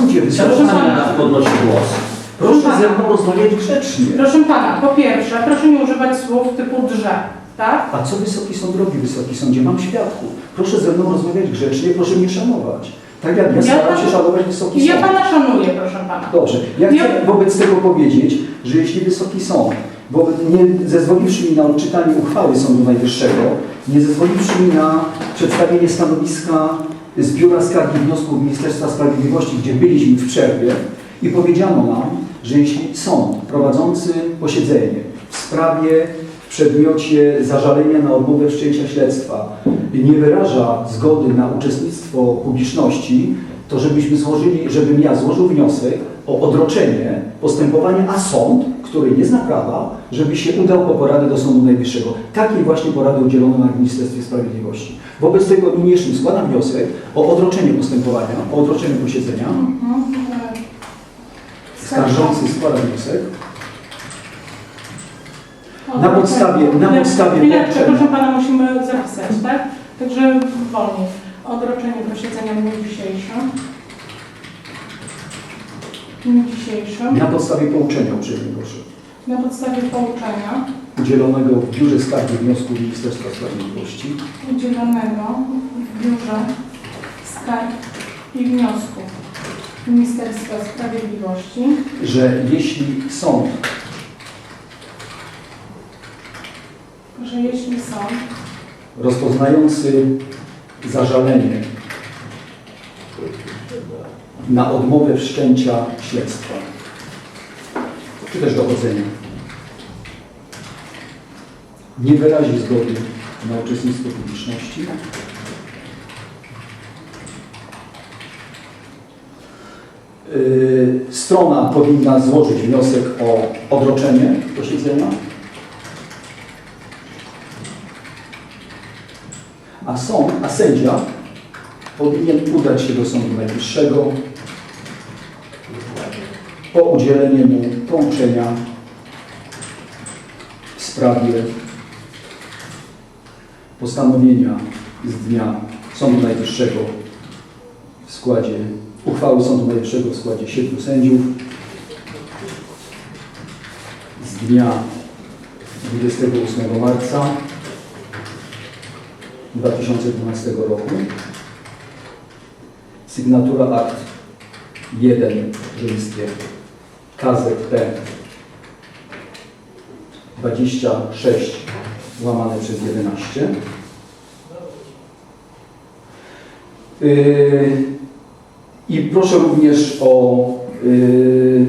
sądzie Proszę pana. podnosi głos. Proszę ze mną rozmawiać grzecznie. Proszę pana, po pierwsze, proszę nie używać słów typu drze, tak? A co Wysoki Sąd robi, Wysoki Sądzie? Mam świadków. Proszę ze mną rozmawiać grzecznie, proszę mnie szanować. Tak jak ja Ja staram się szanować Wysoki I ja Sąd. pana szanuję, proszę pana. Dobrze, ja Ja- chcę wobec tego powiedzieć, że jeśli Wysoki Sąd, wobec, nie zezwoliwszy mi na odczytanie uchwały Sądu Najwyższego, nie zezwoliwszy mi na przedstawienie stanowiska z Biura Skargi i Wniosków Ministerstwa Sprawiedliwości, gdzie byliśmy w przerwie i powiedziano nam, że jeśli sąd prowadzący posiedzenie w sprawie w przedmiocie zażalenia na odmowę wszczęcia śledztwa nie wyraża zgody na uczestnictwo publiczności, to żebyśmy złożyli, żebym ja złożył wniosek o odroczenie postępowania, a sąd, który nie zna prawa, żeby się udał po poradę do Sądu Najwyższego. Takiej właśnie porady udzielono na Ministerstwie Sprawiedliwości. Wobec tego niniejszym składam wniosek o odroczenie postępowania, o odroczenie posiedzenia. Skarżący składa wniosek. Na podstawie- na podstawie Chwileczkę, poprzednio. proszę pana, musimy zapisać, tak? Także wolniej. Odroczenie posiedzenia w dniu dzisiejszym. W dniu dzisiejszym. Na podstawie pouczenia uprzejmie proszę. Na podstawie pouczenia Udzielonego w Biurze Skargi i Wniosków Ministerstwa Sprawiedliwości. udzielonego w Biurze Skarg i Wniosków Ministerstwa Sprawiedliwości, że jeśli sąd że jeśli sąd rozpoznający zażalenie na odmowę wszczęcia śledztwa, czy też dochodzenia, nie wyrazi zgody na uczestnictwo publiczności, yy, strona powinna złożyć wniosek o odroczenie posiedzenia, a sąd, a sędzia powinien udać się do Sądu Najwyższego po udzielenie mu pouczenia w sprawie postanowienia z dnia Sądu Najwyższego w składzie uchwały Sądu Najwyższego w składzie siedmiu sędziów z dnia 28 marca 2012 roku. Sygnatura akt 1 rzymskie KZP 26 łamane przez 11. Yy, I proszę również o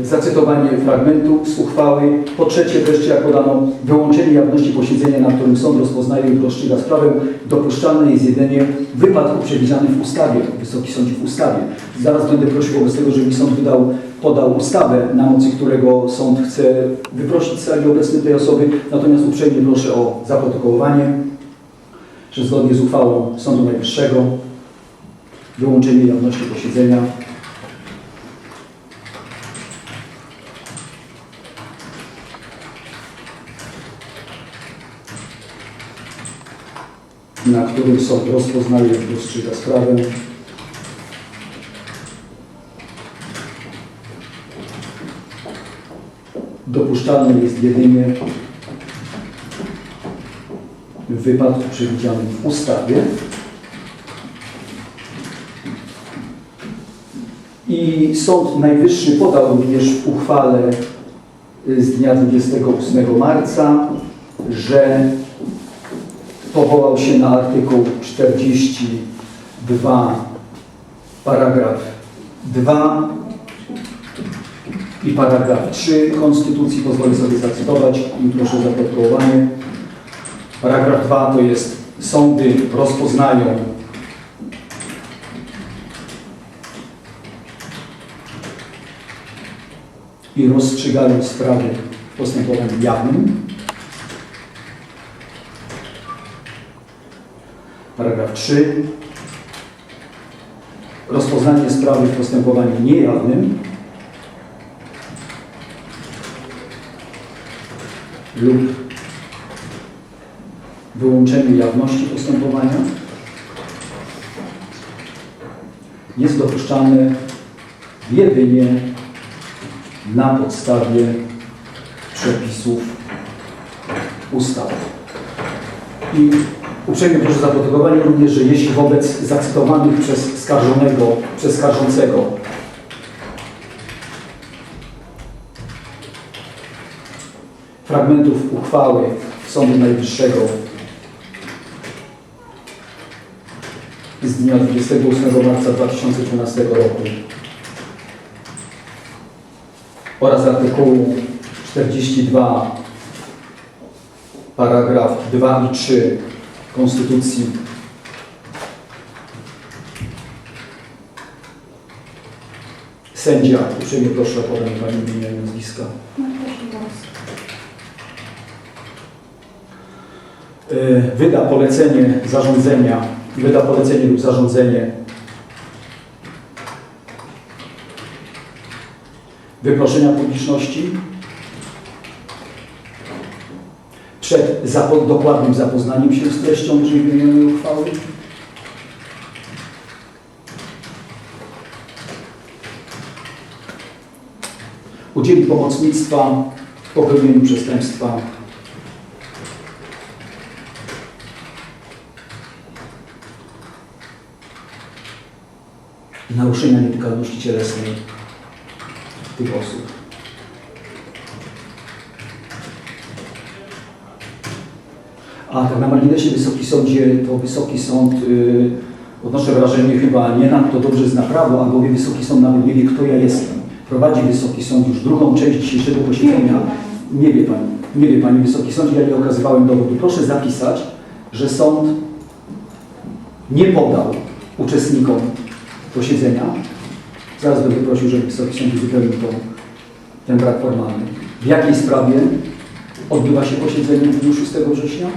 zacytowanie fragmentu z uchwały. Po trzecie wreszcie, jak podano, wyłączenie jawności posiedzenia, na którym sąd rozpoznaje i rozstrzyga sprawę, dopuszczalne jest jedynie wypadku przewidzianym w ustawie, Wysoki Sądzie w ustawie. Zaraz będę prosił wobec tego, żeby mi sąd wydał, podał ustawę, na mocy którego sąd chce wyprosić z sali obecnej tej osoby, natomiast uprzejmie proszę o zaprotokołowanie, że zgodnie z uchwałą Sądu Najwyższego wyłączenie jawności posiedzenia na którym sąd rozpoznaje i rozstrzyga sprawę. Dopuszczalne jest jedynie w wypadku w ustawie i Sąd Najwyższy podał również w uchwale z dnia 28 marca, że powołał się na artykuł 42 paragraf 2 i paragraf 3 Konstytucji. Pozwolę sobie zacytować i proszę o zaprotokołowanie. Paragraf 2 to jest sądy rozpoznają i rozstrzygają sprawy w postępowaniu jawnym. Paragraf 3. Rozpoznanie sprawy w postępowaniu niejawnym lub wyłączenie jawności postępowania jest dopuszczane jedynie na podstawie przepisów ustawy. I uprzejmie proszę zaprotokowanie również, że jeśli wobec zacytowanych przez skarżonego, przez skarżącego. Fragmentów uchwały Sądu Najwyższego z dnia 28 marca 2012 roku oraz artykułu 42 paragraf 2 i 3 Konstytucji. Sędzia, uprzejmie proszę o podanie Pani imienia i nazwiska. Y, wyda polecenie zarządzenia, wyda polecenie lub zarządzenie. Wyproszenia publiczności przed zapo dokładnym zapoznaniem się z treścią wyżej wymienionej uchwały udzieli pomocnictwa w popełnieniu przestępstwa naruszenia nietykalności cielesnej tych osób. A tak na marginesie Wysoki Sądzie, to Wysoki Sąd, yy, odnoszę wrażenie, chyba nie nadto dobrze zna prawo, albowiem Wysoki Sąd nawet nie wie, kto ja jestem. Prowadzi Wysoki Sąd już drugą część dzisiejszego posiedzenia. Nie wie Pani, nie wie Pani Wysoki Sąd, ja nie okazywałem dowodu. Proszę zapisać, że sąd nie podał uczestnikom posiedzenia. Zaraz będę prosił, żeby Wysoki Sąd uzupełnił to, ten brak formalny. W jakiej sprawie odbywa się posiedzenie w dniu 6 września?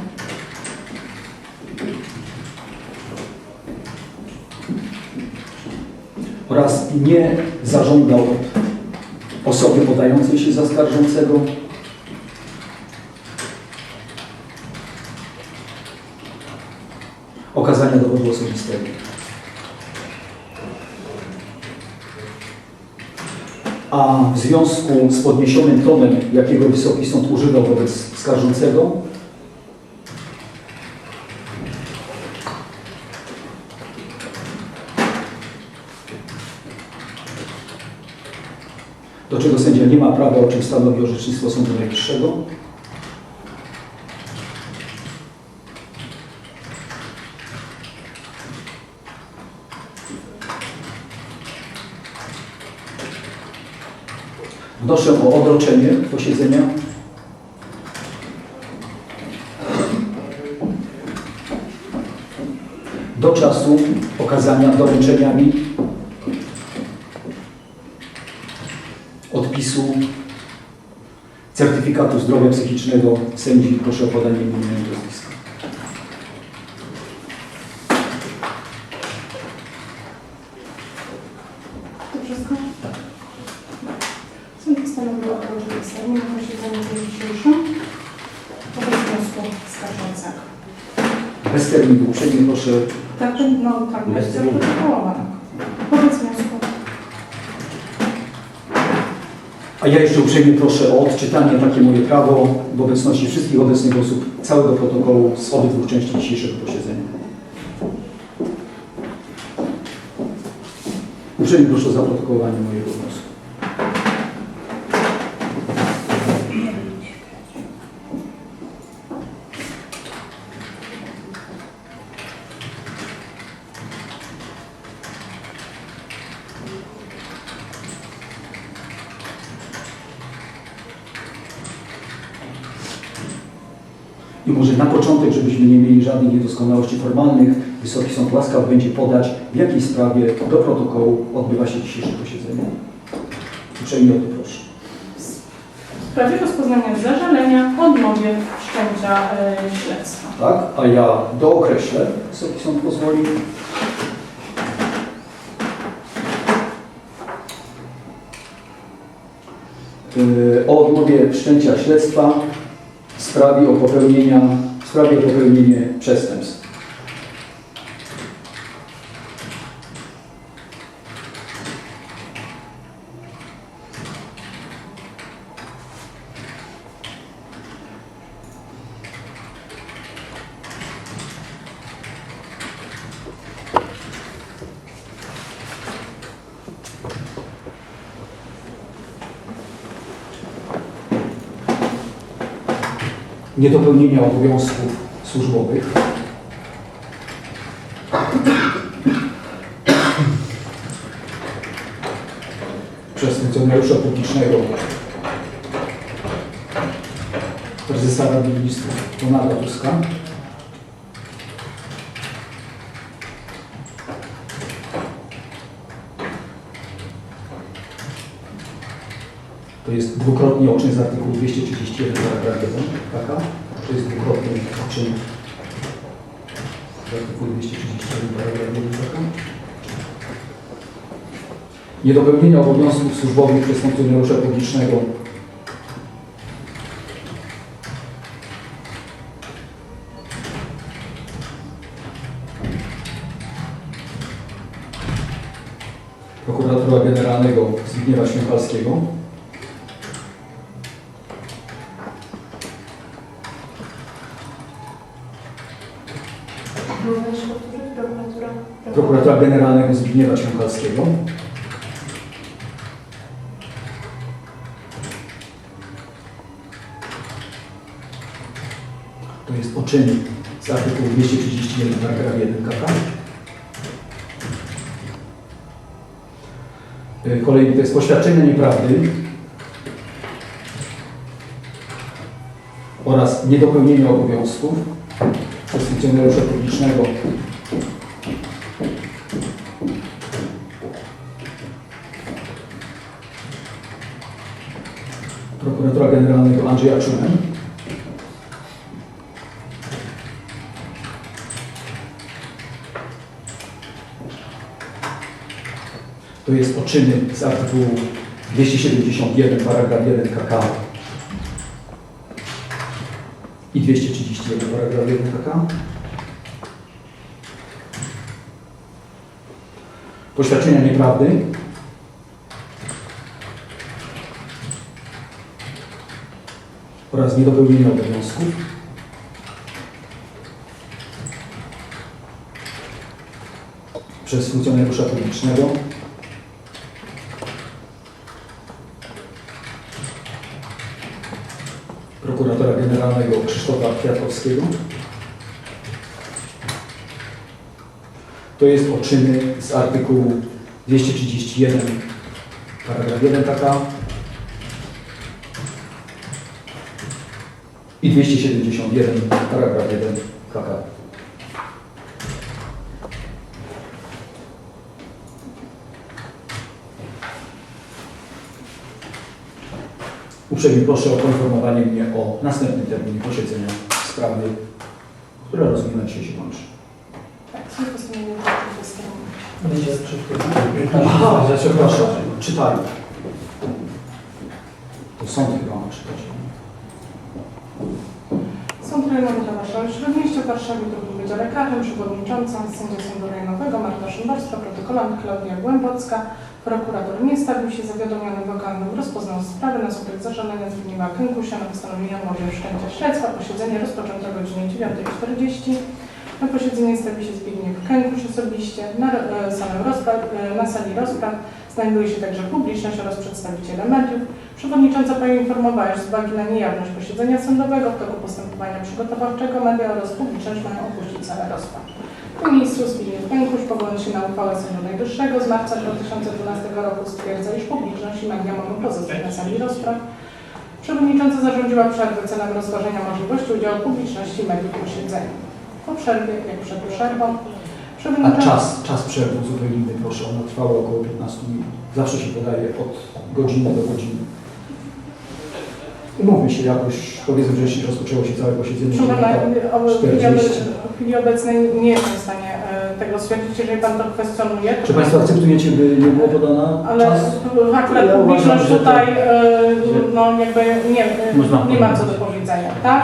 Oraz nie zażądał od osoby podającej się za skarżącego okazania dowodu osobistego. A w związku z podniesionym tonem, jakiego Wysoki Sąd używał wobec skarżącego, nie ma prawa, o czym stanowi orzecznictwo Sądu Najwyższego, Wnoszę o odroczenie posiedzenia. Do czasu okazania doręczenia mi odpisu certyfikatu zdrowia psychicznego sędzi. Proszę o podanie mi imienia i nazwiska. To wszystko? Tak. Sąd postanowił odroczyć termin posiedzenia w dniu dzisiejszym wobec wniosku skarżącego. Bez terminu uprzejmie proszę Tak, no tak, jest zaprotokołowane. A ja jeszcze uprzejmie proszę o odczytanie takie moje prawo w obecności wszystkich obecnych osób całego protokołu z obydwu części dzisiejszego posiedzenia. Uprzejmie proszę o zaprotokołowanie mojego wniosku. I może na początek, żebyśmy nie mieli żadnych niedoskonałości formalnych, Wysoki Sąd łaskaw będzie podać, w jakiej sprawie do protokołu odbywa się dzisiejsze posiedzenie. Uprzejmie o to proszę. W sprawie rozpoznania zażalenia odmowie wszczęcia e, śledztwa. tak? A ja dookreślę, Wysoki Sąd pozwoli. Yy, O odmowie wszczęcia śledztwa w sprawie o popełnienia, sprawie o popełnienie przestępstw. Niedopełnienia obowiązków służbowych. Przez funkcjonariusza publicznego prezesa Rady Ministrów Donalda Tuska. To jest dwukrotnie oczyn z artykułu 231 paragraf 1. Taka. To jest dwukrotnie oczyn z artykułu 231 paragraf 1. Taka. Niedopełnienie obowiązków służbowych przez funkcjonariusza publicznego prokuratora generalnego Zbigniewa Ciąchalskiego. To jest poczyn z artykułu 231 paragraf 1 KK. Y, Kolejny to jest poświadczenie nieprawdy oraz niedopełnienie obowiązków przez funkcjonariusza publicznego generalnego Andrzeja. To jest poczyny z artykułu 271 paragraf 1 KK i 231 paragraf 1 KK. Poświadczenia nieprawdy oraz niedopełnienie obowiązków. Przez funkcjonariusza publicznego prokuratora generalnego Krzysztofa Kwiatkowskiego. To jest poczyny z artykułu 231 paragraf 1 KK i 271 paragraf 1 KK. Uprzejmie proszę o poinformowanie mnie o następnym terminie posiedzenia sprawy, która rozumiem na dzisiaj się kończy. Tak, są postanowienia do Będzie czy Aha, ja przepraszam, czytaj. To sąd chyba ma czytać. Sąd Rejonowy dla Warszawy, Warszawie, drugim Wydział Lekarzem, przewodnicząca, sędzia Sądu Rejonowego Marta Szymborska, protokolant Klaudia Głębocka, prokurator nie stawił się zawiadomionym wokalnym, rozpoznał sprawę na skutek zażalenia Zbigniewa Kękusia na postanowienie odmowy wszczęcia śledztwa. Posiedzenie rozpoczęto o godzinie 9.40. Na posiedzenie stawi się Zbigniew Kękuś osobiście. Na e, rozpraw, e, na sali rozpraw znajduje się także publiczność oraz przedstawiciele mediów. Przewodnicząca poinformowała, że z uwagi na niejawność posiedzenia sądowego w toku postępowania przygotowawczego media oraz publiczność mają opuścić salę rozpraw. Tym miejscu Zbigniew Kękuś powołując się na uchwałę Sądu Najwyższego z marca 2012 roku stwierdza, iż publiczność i media mogą pozostać na sali rozpraw. Przewodnicząca zarządziła przerwę celem rozważenia możliwości udziału publiczności mediów w posiedzeniu. Po przerwie, jak przed przerwą, A czas, czas przerwy uzupełnimy, proszę, ona trwała około 15 minut. Zawsze się podaje od godziny do godziny. Umówmy się jakoś, powiedzmy, że jeśli rozpoczęło się całe posiedzenie, Proszę pana, w chwili, 40. obe- w chwili obecnej nie jestem w stanie e, tego stwierdzić, jeżeli pan to kwestionuje. Czy Państwo akceptujecie, by nie było podana Ale czas? akurat Ja publiczność tutaj e, no jakby nie, e, nie ma co do powiedzenia, tak?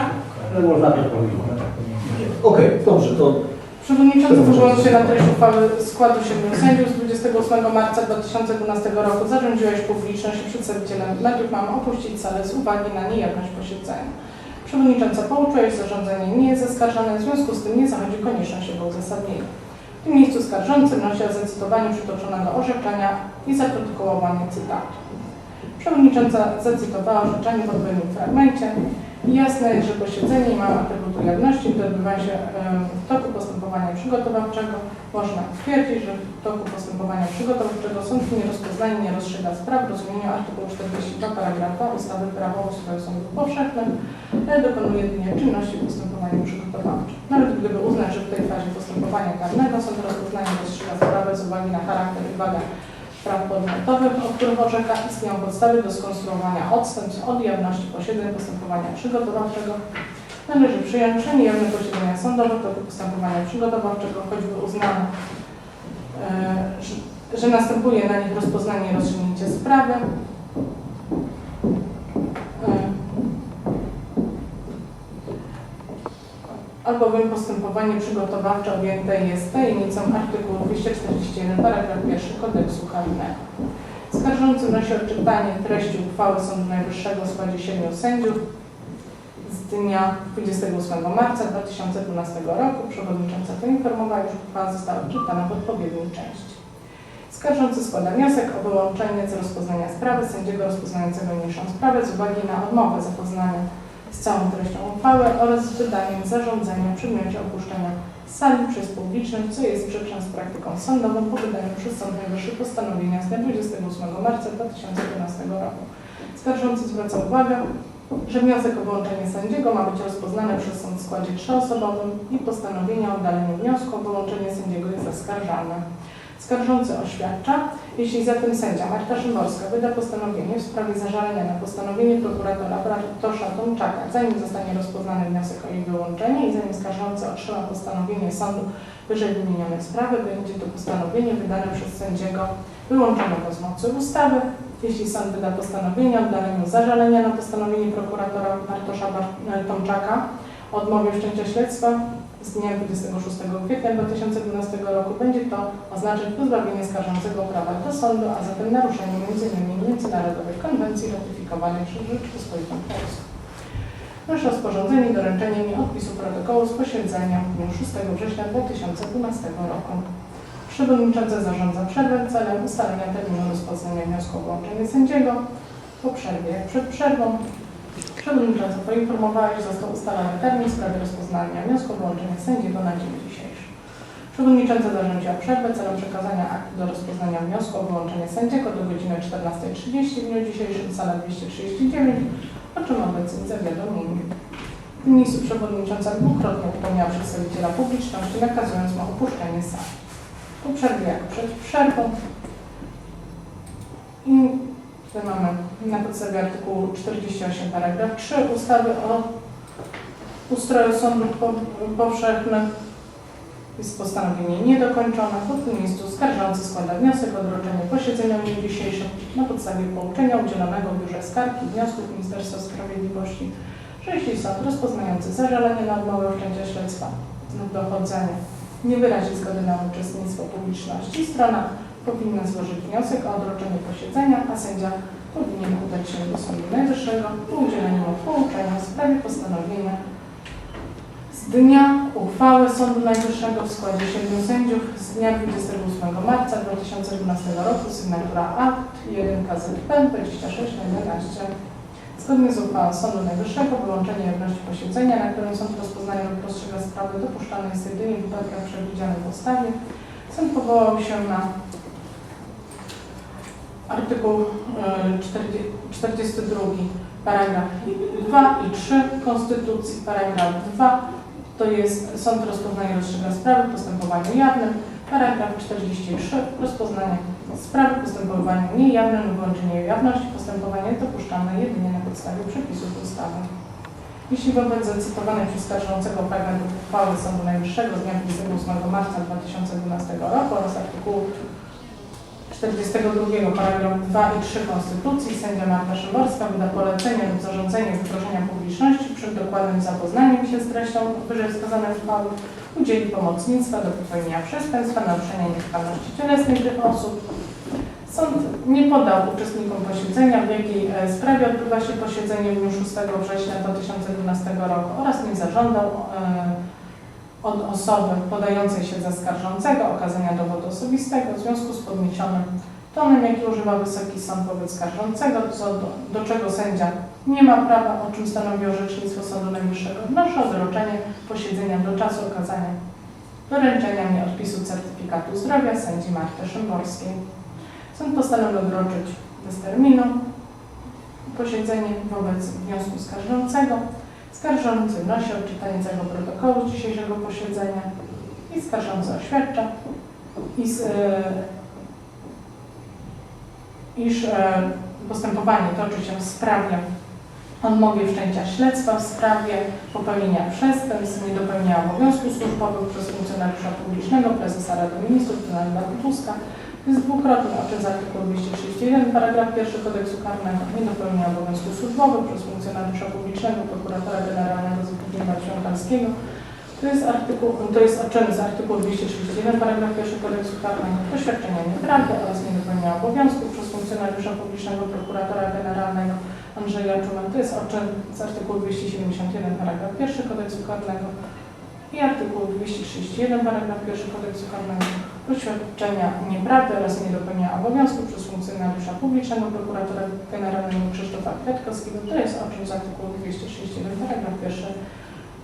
Ale można to powiedzieć. Okej, dobrze, to Przewodniczący powołując się na treść uchwały składu siedmiu sędziów z 28 marca 2012 roku zarządziłeś publiczność i przedstawicielem mediów mamy opuścić salę z uwagi na niejawność posiedzenia. Przewodnicząca pouczyłeś, zarządzenie nie jest zaskarżane, w związku z tym nie zachodzi konieczność jego uzasadnienia. W tym miejscu skarżący wnosi o zacytowanie przytoczonego orzeczenia i zaprotokołowanie cytatu. Przewodnicząca zacytowała orzeczenie w odpowiednim fragmencie. Jasne jest, że posiedzenie nie ma atrybutu jawności, gdy odbywa się w toku postępowania przygotowawczego. Można twierdzić, że w toku postępowania przygotowawczego sąd nie rozpoznaje, nie rozstrzyga spraw w rozumieniu artykułu 42 paragraf 2 ustawy Prawo o ustroju sądów powszechnych, ale dokonuje jedynie czynności w postępowaniu przygotowawczym. Nawet gdyby uznać, że w tej fazie postępowania karnego sąd rozpoznaje, rozstrzyga sprawę z uwagi na charakter i wagę praw podmiotowych, o których orzeka, istnieją podstawy do skonstruowania odstępstw od jawności posiedzeń postępowania przygotowawczego. Należy przyjąć, że niejawne posiedzenia sądowe w toku postępowania przygotowawczego, choćby uznano, e, że, następuje na nich rozpoznanie i rozstrzygnięcie sprawy, e, albowiem postępowanie przygotowawcze objęte jest tajemnicą artykułu 241 paragraf 1 kodeksu karnego. Skarżący wnosi o czytanie treści uchwały Sądu Najwyższego w składzie siedmiu sędziów z dnia 28 marca 2012 roku. Przewodnicząca poinformowała, że uchwała została czytana w odpowiedniej części. Skarżący składa wniosek o wyłączenie z rozpoznania sprawy sędziego rozpoznającego mniejszą sprawę z uwagi na odmowę zapoznania z całą treścią uchwały oraz z wydaniem zarządzenia w przedmiocie opuszczenia sali przez publiczność, co jest sprzeczne z praktyką sądową po wydaniu przez Sąd Najwyższy postanowienia z dnia 28 marca 2012 roku. Skarżący zwraca uwagę, że wniosek o wyłączenie sędziego ma być rozpoznany przez sąd w składzie trzyosobowym i postanowienie o oddaleniu wniosku o wyłączenie sędziego jest zaskarżane. Skarżący oświadcza, jeśli zatem sędzia Marta Szymborska wyda postanowienie w sprawie zażalenia na postanowienie prokuratora Bartosza Tomczaka, zanim zostanie rozpoznany wniosek o jej wyłączenie i zanim skarżący otrzyma postanowienie sądu wyżej wymienionej sprawy, będzie to postanowienie wydane przez sędziego wyłączonego z mocy ustawy. Jeśli sąd wyda postanowienie o oddaleniu zażalenia na postanowienie prokuratora Bartosza Bar- Tomczaka odmowie wszczęcia śledztwa z dnia 26 kwietnia 2012 roku będzie to oznaczać pozbawienie skarżącego prawa do sądu, a zatem naruszenie m.in. międzynarodowych konwencji ratyfikowanych przez Rzeczpospolitą Polską. Proszę o sporządzenie i doręczenie mi odpisu protokołu z posiedzenia w dniu 6 września 2012 roku. Przewodnicząca zarządza przerwę celem ustalenia terminu rozpoznania wniosku o wyłączenie sędziego po przerwie. Przed przerwą Przewodnicząca poinformowała, że został ustalony termin w sprawie rozpoznania wniosku o wyłączenie sędziego na dzień dzisiejszy. Przewodnicząca zarządziła przerwę celem przekazania aktu do rozpoznania wniosku o wyłączenie sędziego do godziny 14.30 w dniu dzisiejszym, sala 239, o czym obecnie zawiadomieni. W miejscu przewodnicząca dwukrotnie upomniała przedstawiciela publiczności, nakazując mu opuszczenie sali. Po przerwie, jak przed przerwą, Tutaj mamy na podstawie artykułu 48 paragraf 3 ustawy o ustroju sądów po- powszechnych. Jest postanowienie niedokończone. W tym miejscu skarżący składa wniosek o odroczenie posiedzenia w dniu dzisiejszym na podstawie pouczenia udzielonego w Biurze Skarg i Wniosków Ministerstwa Sprawiedliwości, że jeśli sąd rozpoznający zażalenie na odmowę wszczęcia śledztwa lub dochodzenia nie wyrazi zgody na uczestnictwo publiczności, strona powinna złożyć wniosek o odroczenie posiedzenia, a sędzia powinien udać się do Sądu Najwyższego po udzieleniu pouczenia w sprawie postanowienia z dnia uchwały Sądu Najwyższego w składzie siedmiu sędziów z dnia 28 marca 2012 roku, sygnatura akt 1 KZP 26 na 11. Zgodnie z uchwałą Sądu Najwyższego wyłączenie jawności posiedzenia, na którym sąd rozpoznaje lub rozstrzyga sprawy dopuszczane jest jedynie w wypadkach przewidzianych w ustawie. Sąd powołał się na artykuł e, 40 42 paragraf 2 i 3 Konstytucji, paragraf 2 to jest sąd rozpoznaje rozstrzyga sprawy w postępowaniu jawnym, paragraf 43 rozpoznanie sprawy w postępowaniu niejawnym lub wyłączenie jawności postępowania jest dopuszczalne jedynie na podstawie przepisów ustawy. Jeśli wobec zacytowanej przez skarżącego fragmentu uchwały Sądu Najwyższego z dnia 28 marca 2012 roku oraz artykułu 42 paragraf 2 i 3 Konstytucji sędzia Marta Szyborska wyda polecenie lub zarządzenie zaproszenia publiczności przed dokładnym zapoznaniem się z treścią wyżej wskazanej uchwały udzieli pomocnictwa do popełnienia przestępstwa, naruszenia nietykalności cielesnej tych osób. Sąd nie podał uczestnikom posiedzenia, w jakiej e, sprawie odbywa się posiedzenie w dniu 6 września 2012 roku oraz nie zażądał e, od osoby podającej się za skarżącego okazania dowodu osobistego w związku z podniesionym tonem, jaki używa Wysoki Sąd wobec skarżącego, do, do czego sędzia nie ma prawa, o czym stanowi orzecznictwo Sądu Najwyższego. Wnoszę o wyroczenie posiedzenia do czasu okazania doręczenia mi odpisu certyfikatu zdrowia sędzi Marty Szymborskiej. Sąd postanowił odroczyć bez terminu posiedzenie wobec wniosku skarżącego. Skarżący wnosi o odczytanie całego protokołu z dzisiejszego posiedzenia i skarżący oświadcza, iż, e, iż e, postępowanie toczy się w sprawie odmowie wszczęcia śledztwa w sprawie popełnienia przestępstw, niedopełnienia obowiązków służbowych przez funkcjonariusza publicznego, prezesa Rady Ministrów, Donalda Tuska, to jest dwukrotnie o czym z artykułu 231 paragraf 1 kodeksu karnego niedopełnienia obowiązków służbowych przez funkcjonariusza publicznego, prokuratora generalnego Zbigniewa Świąkalskiego. To jest artykuł, to jest o czym z artykułu 231 paragraf 1 kodeksu karnego poświadczenia nieprawdy oraz niedopełnienia obowiązków przez funkcjonariusza publicznego, prokuratora generalnego Andrzeja Czuma. To jest o czym z artykułu 271 paragraf 1 kodeksu karnego i artykuł 231 paragraf 1 kodeksu karnego poświadczenia nieprawdy oraz niedopełnienia obowiązków przez funkcjonariusza publicznego prokuratora generalnego Krzysztofa Kwiatkowskiego. To jest o czym z artykułu 231 paragraf 1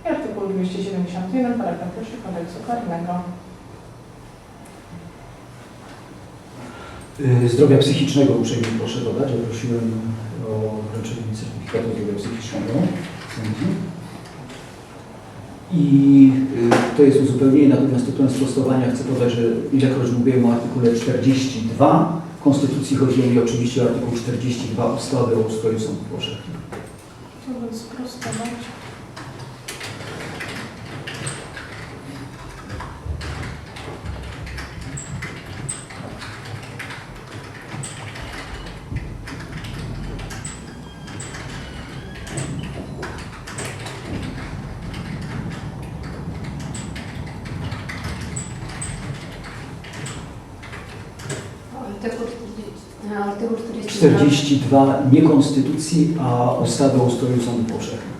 i artykuł 271 paragraf 1 kodeksu karnego. Y, Zdrowia psychicznego uprzejmie proszę dodać. Prosiłem o wręczenie certyfikatu zdrowia psychicznego. I y, to jest uzupełnienie, natomiast tytułem sprostowania chcę podać, że ilekroć mówiłem o artykule 42 Konstytucji, chodziło mi oczywiście o artykuł 42 ustawy o ustroju sądów powszechnych. Chciałbym sprostować. Artykuł 40, artykuł 42. 42 nie Konstytucji, a ustawy o ustroju sądów powszechnych.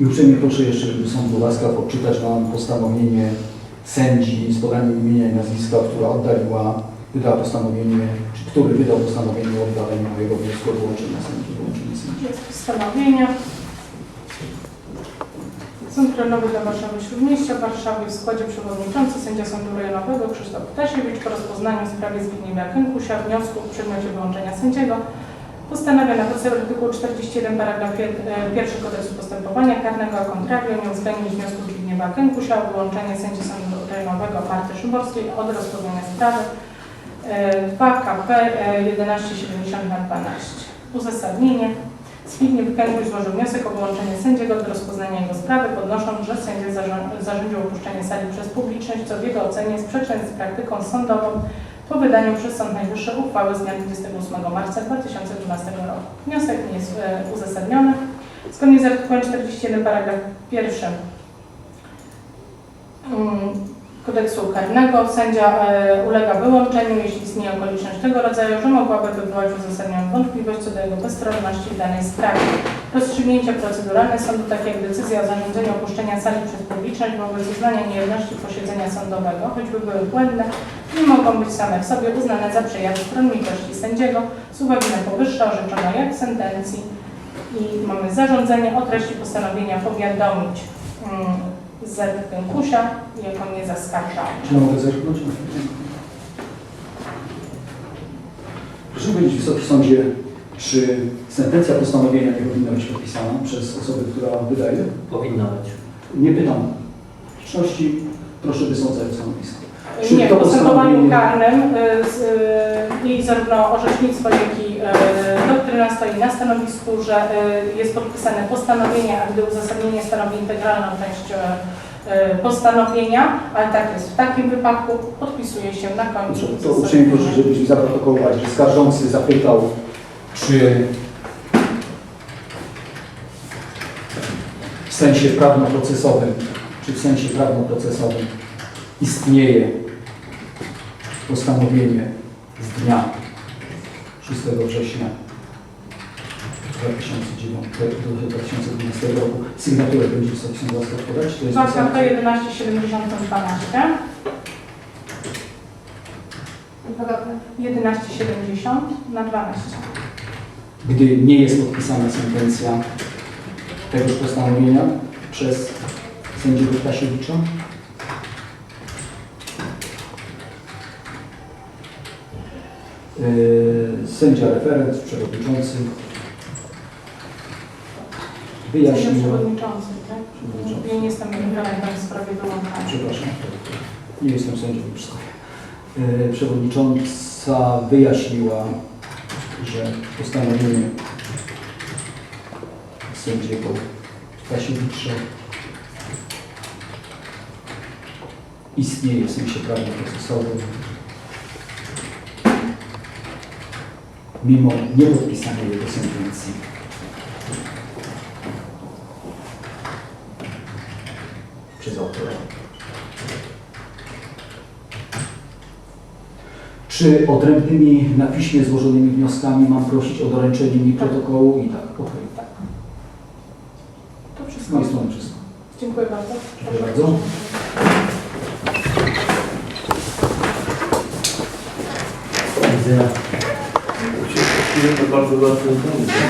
I uprzejmie proszę jeszcze, żeby sąd był łaskaw odczytać Wam postanowienie sędzi z podaniem imienia i nazwiska, która oddaliła, wydała postanowienie, czy który wydał postanowienie o oddaleniu mojego wniosku o wyłączenie sędzi, wyłączenie sędzi. Jest postanowienie. Sąd Rejonowy dla Warszawy Śródmieścia w Warszawie w składzie przewodniczący sędzia Sądu Rejonowego Krzysztof Ptasiewicz po rozpoznaniu w sprawie Zbigniewa Kękusia wniosku w przedmiocie wyłączenia sędziego postanawia na podstawie artykułu 41 paragraf 1 kodeksu postępowania karnego a contrario nie uwzględnić wniosku Zbigniewa Kękusia o wyłączenie sędzi Sądu Rejonowego Marty Szymborskiej od rozpoznania sprawy e, 2 KP e, 1170 na 12. Uzasadnienie. Zbigniew Kękuś złożył wniosek o wyłączenie sędziego do rozpoznania jego sprawy, podnosząc, że sędzia zarząd- zarządził opuszczenie sali przez publiczność, co w jego ocenie jest sprzeczne z praktyką sądową po wydaniu przez Sąd Najwyższy uchwały z dnia 28 marca 2012 roku. Wniosek nie jest e, uzasadniony. Zgodnie z artykułem 41 paragraf 1 mm, kodeksu karnego sędzia e, ulega wyłączeniu, jeśli istnieje okoliczność tego rodzaju, że mogłaby wywołać uzasadnioną wątpliwość co do jego bezstronności w danej sprawie. Rozstrzygnięcia proceduralne sądu, takie jak decyzja o zarządzeniu opuszczenia sali przez publiczność wobec uznania niejawności posiedzenia sądowego, choćby były błędne, nie mogą być same w sobie uznane za przejaw stronniczości sędziego. Z uwagi na powyższe orzeczono jak w sentencji i mamy zarządzenie o treści postanowienia powiadomić mm, z Kękusia jako niezaskarżalny. Czy ja mogę zerknąć? Proszę powiedzieć, Wysoki Sądzie, czy sentencja postanowienia nie powinna być podpisana przez osobę, która wydaje? Powinna być. Nie pytam. W liczności proszę wysądzać stanowisko. Nie, w postępowaniu karnym y, y, i zarówno orzecznictwo, jak i y, doktryna stoi na stanowisku, że jest podpisane postanowienie, a gdy uzasadnienie stanowi integralną część y, y, postanowienia, ale tak jest. W takim wypadku podpisuje się na końcu. To uprzejmie proszę, żebyśmy zaprotokołować, że skarżący zapytał, czy w sensie prawnoprocesowym, czy w sensie prawnoprocesowym istnieje postanowienie z dnia 6 września 2009, do 2012 roku. Sygnaturę będzie Sąd łaskaw podać. To jest Łaskaw to wystarczy? 1170 12. PKP. 1170 na 12. gdy nie jest podpisana sentencja tegoż postanowienia przez sędziego Ptasiewicza. Sędzia referent, przewodniczący Sędzia wyjaśnił, przewodniczący, tak? Przewodniczący. Ja nie jestem referentem w sprawie przepraszam, nie jestem sędzią Pszkowy. Yy, Przewodnicząca wyjaśniła, że postanowienie sędziego Stasiewicza istnieje w sensie prawno-procesowym mimo niepodpisania jego sentencji. Przez autora. Czy odrębnymi na piśmie złożonymi wnioskami mam prosić o doręczenie mi protokołu i tak, okej. Tak. go through things.